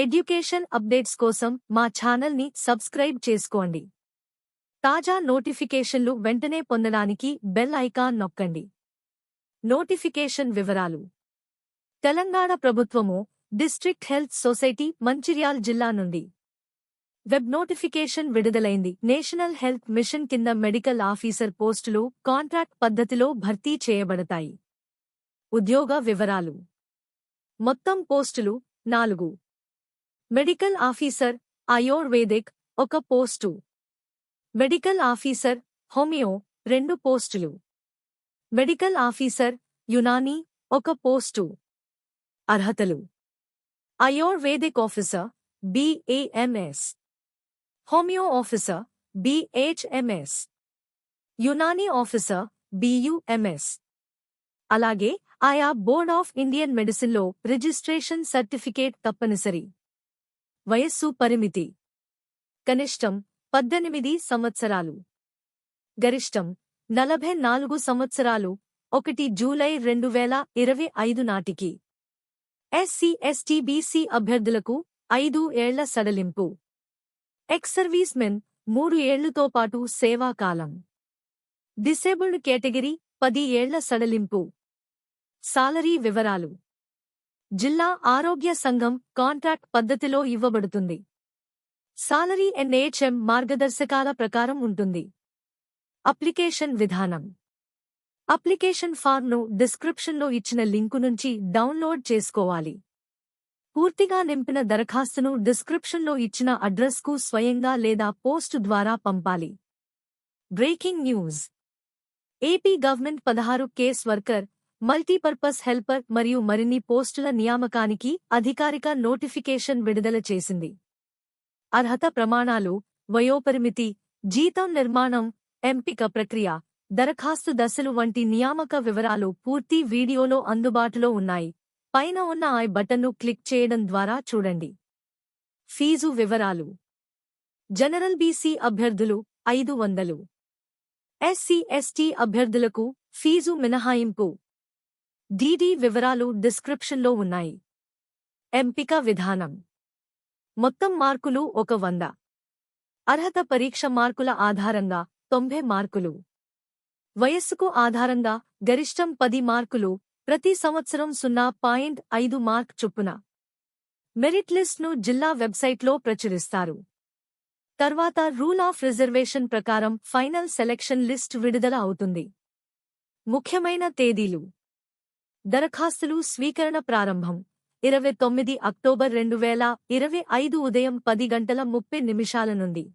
Education updates కోసం మా ఛానల్ని సబ్స్క్రైబ్ చేసుకోండి. తాజా నోటిఫికేషన్లు వెంటనే పొందడానికి బెల్ ఐకాన్ నొక్కండి. నోటిఫికేషన్ వివరాలు. తెలంగాణ ప్రభుత్వము డిస్ట్రిక్ట్ హెల్త్ సొసైటీ మంచిర్యాల్ జిల్లా నుండి. వెబ్ నోటిఫికేషన్ విడుదలైంది. నేషనల్ హెల్త్ మిషన్ కింద మెడికల్ ఆఫీసర్ పోస్టులు కాంట్రాక్ట్ పద్ధతిలో భర్తీ చేయబడతాయి. ఉద్యోగ వివరాలు. మొత్తం పోస్టులు నాలుగు. మెడికల్ ఆఫీసర్ ఆయుర్వేదిక్ ఒక పోస్టు. మెడికల్ ఆఫీసర్ హోమియో రెండు పోస్టులు. మెడికల్ ఆఫీసర్ యునానీ ఒక పోస్టు. అర్హతలు. Ayurvedic officer BAMS homeo officer BHMS Unani officer BUMS అలాగే ఆయా బోర్డ్ ఆఫ్ ఇండియన్ మెడిసిన్లో రిజిస్ట్రేషన్ సర్టిఫికేట్ తప్పనిసరి. వయస్సు పరిమితి. కనిష్టం పద్దెనిమిది సంవత్సరాలు. గరిష్టం నలభై నాలుగు సంవత్సరాలు. ఒకటి జూలై రెండు వేల ఇరవై ఐదు నాటికి. ఎస్సీ ఎస్టీ బీసీ అభ్యర్థులకు ఐదు ఏళ్ళ సడలింపు. ఎక్స్ సర్వీస్మెన్ మూడు ఏళ్ళతో పాటు సేవాకాలం డిసేబుల్డ్ కేటగిరీ పది ఏళ్ళ సడలింపు. సాలరీ వివరాలు. జిల్లా ఆరోగ్య సంఘం కాంట్రాక్ట్ పద్ధతిలో ఇవ్వబడుతుంది. సాలరీ ఎన్హెచ్ఎం మార్గదర్శకాల ప్రకారం ఉంటుంది. అప్లికేషన్ విధానం. అప్లికేషన్ ఫార్మ్ను డిస్క్రిప్షన్లో ఇచ్చిన లింకు నుంచి డౌన్లోడ్ చేసుకోవాలి. పూర్తిగా నింపిన దరఖాస్తును డిస్క్రిప్షన్లో ఇచ్చిన అడ్రస్కు స్వయంగా లేదా పోస్ట్ ద్వారా పంపాలి. Breaking news. ఏపీ గవర్నమెంట్ పదహారు కేస్ వర్కర్ మల్టీపర్పస్ హెల్పర్ మరియు మరిన్ని పోస్టుల నియామకానికి అధికారిక నోటిఫికేషన్ విడుదల చేసింది. అర్హత ప్రమాణాలు వయోపరిమితి జీతం నిర్మాణం ఎంపిక ప్రక్రియ దరఖాస్తు దశలు వంటి నియామక వివరాలు పూర్తి వీడియోలో అందుబాటులో ఉన్నాయి. పైన ఉన్న ఐ బటన్ను క్లిక్ చేయడం ద్వారా చూడండి. ఫీజు వివరాలు. జనరల్ బీసీ అభ్యర్థులు ఐదు వందలు. ఎస్సీ ఎస్టీ అభ్యర్థులకు ఫీజు మినహాయింపు. డీడీ వివరాలు డిస్క్రిప్షన్లో ఉన్నాయి. ఎంపిక విధానం. మొత్తం మార్కులు ఒక వంద. అర్హత పరీక్ష మార్కుల ఆధారంగా తొంభై మార్కులు. వయస్సుకు ఆధారంగా గరిష్టం పది మార్కులు ప్రతి సంవత్సరం సున్నా పాయింట్ ఐదు మార్క్ చొప్పున. మెరిట్ లిస్ట్ను జిల్లా వెబ్సైట్లో ప్రచురిస్తారు. తర్వాత రూల్ ఆఫ్ రిజర్వేషన్ ప్రకారం ఫైనల్ సెలెక్షన్ లిస్ట్ విడుదల అవుతుంది. ముఖ్యమైన తేదీలు. దరఖాస్తులు స్వీకరణ ప్రారంభం. ఇరవై తొమ్మిది అక్టోబర్ రెండు వేల ఇరవై ఐదు ఉదయం పది గంటల ముప్పై నిమిషాల నుండి.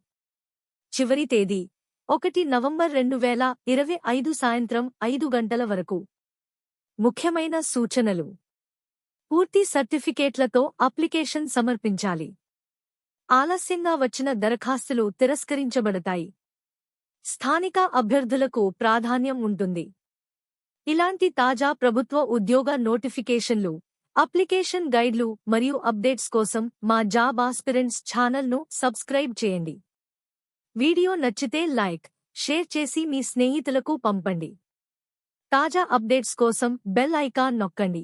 చివరి తేదీ ఒకటి నవంబర్ రెండు వేల ఇరవై ఐదు సాయంత్రం ఐదు గంటల వరకు. ముఖ్యమైన సూచనలు. పూర్తి సర్టిఫికేట్లతో అప్లికేషన్ సమర్పించాలి. ఆలస్యంగా వచ్చిన దరఖాస్తులు తిరస్కరించబడతాయి. స్థానిక అభ్యర్థులకు ప్రాధాన్యం ఉంటుంది. ఇలాంటి తాజా ప్రభుత్వ ఉద్యోగ నోటిఫికేషన్లు అప్లికేషన్ గైడ్లు మరియు అప్డేట్స్ కోసం మా జాబ్ ఆస్పిరెంట్స్ ఛానల్ను సబ్స్క్రైబ్ చేయండి. వీడియో నచ్చితే లైక్ షేర్ చేసి మీ స్నేహితులకు పంపండి. తాజా అప్డేట్స్ కోసం బెల్ ఐకాన్ నొక్కండి.